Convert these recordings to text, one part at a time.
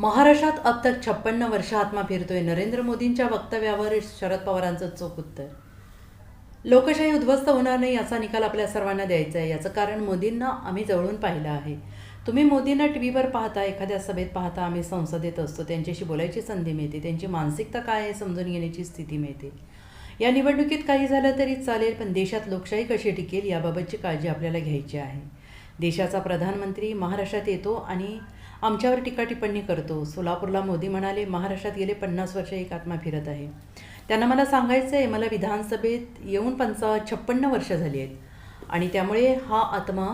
महाराष्ट्रात अब तक छप्पन्न वर्ष आत्मा फिरतोय. नरेंद्र मोदींच्या वक्तव्यावर शरद पवारांचं चोख उत्तर. लोकशाही उद्ध्वस्त होणार नाही याचा निकाल आपल्या सर्वांना द्यायचा आहे. याचं कारण मोदींना आम्ही जवळून पाहिलं आहे. तुम्ही मोदींना टी व्हीवर पाहता एखाद्या सभेत पाहता आम्ही संसदेत असतो. त्यांच्याशी बोलायची संधी मिळते. त्यांची मानसिकता काय आहे समजून घेण्याची स्थिती मिळते. या निवडणुकीत काही झालं तरी चालेल पण देशात लोकशाही कशी टिकेल याबाबतची काळजी आपल्याला घ्यायची आहे. देशाचा प्रधानमंत्री महाराष्ट्रात येतो आणि आमच्यावर टीका टिप्पणी करतो. सोलापूरला मोदी म्हणाले महाराष्ट्रात गेले पन्नास वर्ष एक आत्मा फिरत आहे. त्यांना मला सांगायचं आहे मला विधानसभेत येऊन पंचा छप्पन्न वर्ष झाली आहेत. आणि त्यामुळे हा आत्मा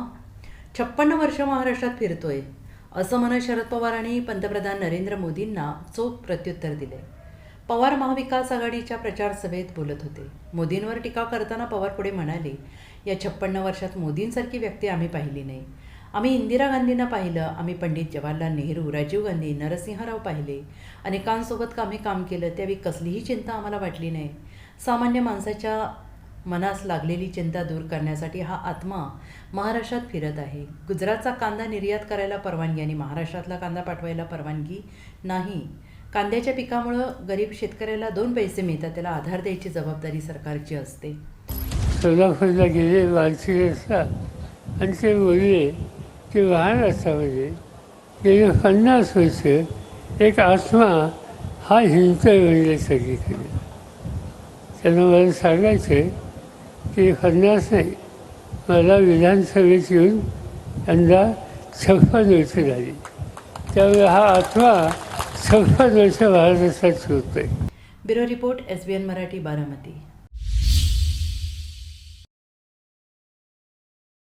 छप्पन्न वर्ष महाराष्ट्रात फिरतोय असं म्हणत शरद पवारांनी पंतप्रधान नरेंद्र मोदींना चोख प्रत्युत्तर दिले पवार महाविकास आघाडीच्या प्रचार सभेत बोलत होते. मोदींवर टीका करताना पवार पुढे म्हणाले या छप्पन्न वर्षात मोदींसारखी व्यक्ती आम्ही पाहिली नाही. आम्ही इंदिरा गांधींना पाहिलं आम्ही पंडित जवाहरलाल नेहरू राजीव गांधी नरसिंहराव पाहिले. अनेकांसोबत आम्ही काम केलं त्यावेळी कसलीही चिंता आम्हाला वाटली नाही. सामान्य माणसाच्या मनास लागलेली चिंता दूर करण्यासाठी हा आत्मा महाराष्ट्रात फिरत आहे. गुजरातचा कांदा निर्यात करायला परवानगी आणि महाराष्ट्रातला कांदा पाठवायला परवानगी नाही. कांद्याच्या पिकामुळं गरीब शेतकऱ्याला दोन पैसे मिळतात त्याला आधार द्यायची जबाबदारी सरकारची असते. सोलापूरला गेले वार्षिक असतात आणि ते बोलले की वाहन रस्त्यामध्ये गेले पन्नास वर्ष एक आत्मा हा हिंसक म्हणजे सगळीकडे. त्यांना मला सांगायचं की पन्नास नाही मला विधानसभेत येऊन यंदा छप्पन वर्ष झाली. त्यामुळे हा आत्मा छप्पन वर्ष महाराष्ट्रात शोधतोय bureau report S B N Marathi Baramati.